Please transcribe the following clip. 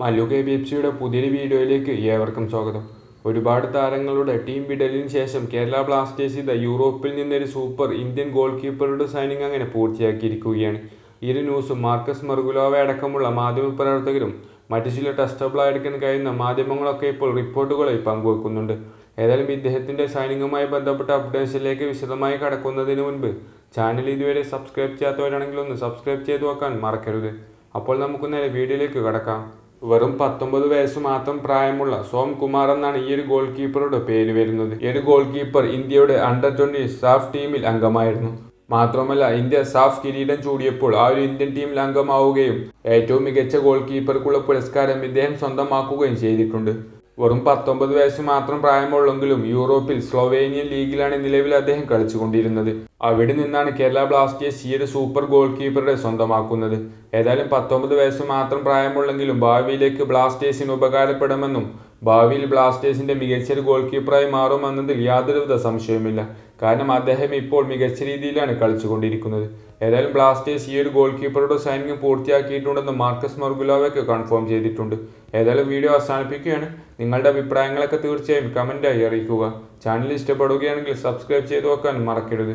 Mallu K B F സിയുടെ പുതിയൊരു വീഡിയോയിലേക്ക് ഏവർക്കും സ്വാഗതം. ഒരുപാട് താരങ്ങളുടെ ടീം വിടലിന് ശേഷം കേരള ബ്ലാസ്റ്റേഴ്സ് ഇത് യൂറോപ്പിൽ നിന്നൊരു സൂപ്പർ ഇന്ത്യൻ ഗോൾ കീപ്പറുടെ സൈനിങ് അങ്ങനെ പൂർത്തിയാക്കിയിരിക്കുകയാണ്. ഇരു ന്യൂസും മാർക്കസ് മെർഗുലോവ അടക്കമുള്ള മാധ്യമപ്രവർത്തകരും മറ്റു ചില ടെസ്റ്റബിളായിരിക്കാൻ കഴിയുന്ന മാധ്യമങ്ങളൊക്കെ ഇപ്പോൾ റിപ്പോർട്ടുകളായി പങ്കുവെക്കുന്നുണ്ട്. ഏതായാലും ഇദ്ദേഹത്തിന്റെ സൈനിങ്ങുമായി ബന്ധപ്പെട്ട അപ്ഡേറ്റ്സിലേക്ക് വിശദമായി കടക്കുന്നതിന് മുൻപ് ചാനൽ ഇതുവരെ സബ്സ്ക്രൈബ് ചെയ്യാത്തവരാണെങ്കിൽ ഒന്ന് സബ്സ്ക്രൈബ് ചെയ്ത് വെക്കാൻ മറക്കരുത്. അപ്പോൾ നമുക്ക് നേരെ വീഡിയോയിലേക്ക് കടക്കാം. വെറും പത്തൊമ്പത് വയസ്സ് മാത്രം പ്രായമുള്ള സോം കുമാർ എന്നാണ് ഈ ഒരു ഗോൾ കീപ്പറുടെ പേര് വരുന്നത്. ഈ ഒരു ഗോൾ കീപ്പർ ഇന്ത്യയുടെ അണ്ടർ ട്വന്റി സാഫ് ടീമിൽ അംഗമായിരുന്നു. മാത്രമല്ല ഇന്ത്യ സാഫ് കിരീടം ചൂടിയപ്പോൾ ആ ഒരു ഇന്ത്യൻ ടീമിൽ അംഗമാവുകയും ഏറ്റവും മികച്ച ഗോൾ കീപ്പർക്കുള്ള പുരസ്കാരം ഇദ്ദേഹം സ്വന്തമാക്കുകയും ചെയ്തിട്ടുണ്ട്. വെറും പത്തൊമ്പത് വയസ്സ് മാത്രം പ്രായമുള്ളെങ്കിലും യൂറോപ്പിൽ സ്ലോവേനിയൻ ലീഗിലാണ് നിലവിൽ അദ്ദേഹം കളിച്ചുകൊണ്ടിരുന്നത്. അവിടെ നിന്നാണ് കേരള ബ്ലാസ്റ്റേഴ്സ് ഈ ഒരു സൂപ്പർ ഗോൾ കീപ്പറുടെ സ്വന്തമാക്കുന്നത്. ഏതായാലും പത്തൊമ്പത് വയസ്സ് മാത്രം പ്രായമുള്ളെങ്കിലും ഭാവിയിലേക്ക് ബ്ലാസ്റ്റേഴ്സിന് ഉപകാരപ്പെടുമെന്നും ഭാവിയിൽ ബ്ലാസ്റ്റേഴ്സിന്റെ മികച്ചൊരു ഗോൾ കീപ്പറായി മാറുമെന്നതിൽ യാതൊരുവിധ സംശയവുമില്ല. കാരണം അദ്ദേഹം ഇപ്പോൾ മികച്ച രീതിയിലാണ് കളിച്ചുകൊണ്ടിരിക്കുന്നത്. ഏതായാലും ബ്ലാസ്റ്റേഴ്സ് ഈ ഒരു ഗോൾ കീപ്പറുടെ സൈനിങ് പൂർത്തിയാക്കിയിട്ടുണ്ടെന്ന് മാർക്കസ് മർഗുലാവൊക്കെ കൺഫേം ചെയ്തിട്ടുണ്ട്. ഏതായാലും വീഡിയോ അവസാനിപ്പിക്കുകയാണ്. നിങ്ങളുടെ അഭിപ്രായങ്ങളൊക്കെ തീർച്ചയായും കമന്റായി അറിയിക്കുക. ചാനൽ ഇഷ്ടപ്പെടുകയാണെങ്കിൽ സബ്സ്ക്രൈബ് ചെയ്ത് വെക്കാൻ മറക്കരുത്.